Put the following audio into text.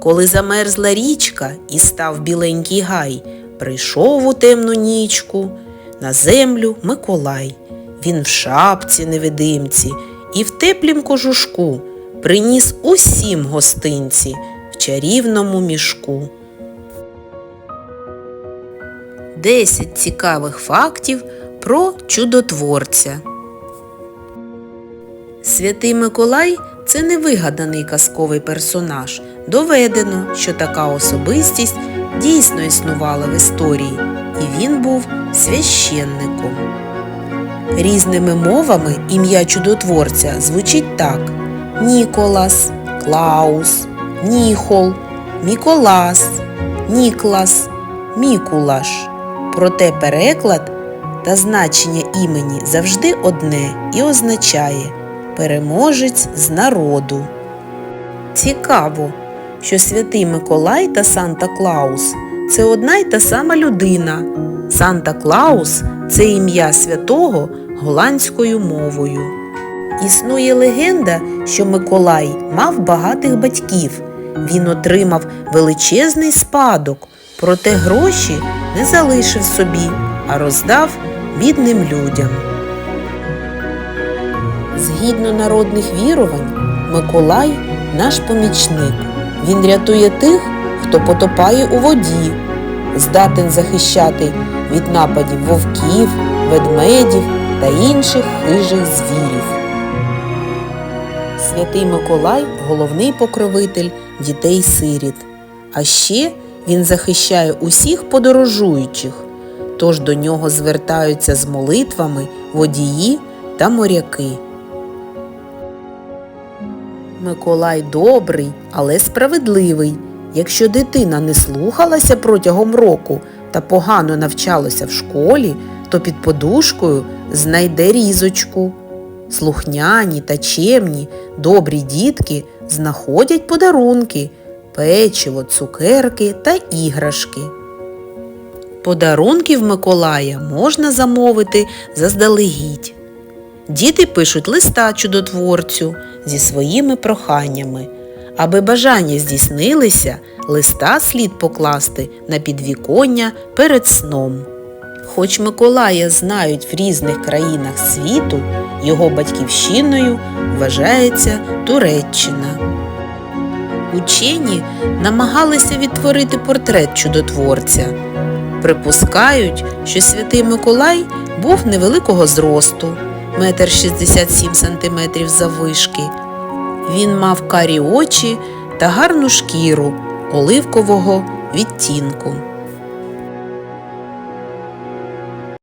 Коли замерзла річка і став біленький гай, прийшов у темну нічку на землю Миколай. Він в шапці невидимці і в теплім кожушку приніс усім гостинці в чарівному мішку. Десять цікавих фактів про чудотворця. Святий Миколай це не вигаданий казковий персонаж. Доведено, що така особистість дійсно існувала в історії, і він був священником. Різними мовами ім'я чудотворця звучить так: Ніколас, Клаус, Ніхол, Міколас, Ніклас, Мікулаш. Проте переклад та значення імені завжди одне і означає переможець з народу. Цікаво, що святий Миколай та Санта Клаус це одна й та сама людина. Санта Клаус це ім'я святого голландською мовою. Існує легенда, що Миколай мав багатих батьків. Він отримав величезний спадок, проте гроші не залишив собі, а роздав бідним людям. Згідно народних вірувань, Миколай наш помічник. Він рятує тих, хто потопає у воді, здатен захищати від нападів вовків, ведмедів та інших хижих звірів. Святий Миколай головний покровитель дітей-сиріт. А ще він захищає усіх подорожуючих, тож до нього звертаються з молитвами водії та моряки. Миколай добрий, але справедливий. Якщо дитина не слухалася протягом року та погано навчалася в школі, то під подушкою знайде різочку. Слухняні та чемні, добрі дітки знаходять подарунки, печиво, цукерки та іграшки. Подарунків Миколая можна замовити заздалегідь. Діти пишуть листа чудотворцю зі своїми проханнями. Аби бажання здійснилися, листа слід покласти на підвіконня перед сном. Хоч Миколая знають в різних країнах світу, його батьківщиною вважається Туреччина. Учені намагалися відтворити портрет чудотворця. Припускають, що святий Миколай був невеликого зросту, метр 67 сантиметрів заввишки. Він мав карі очі та гарну шкіру оливкового відтінку.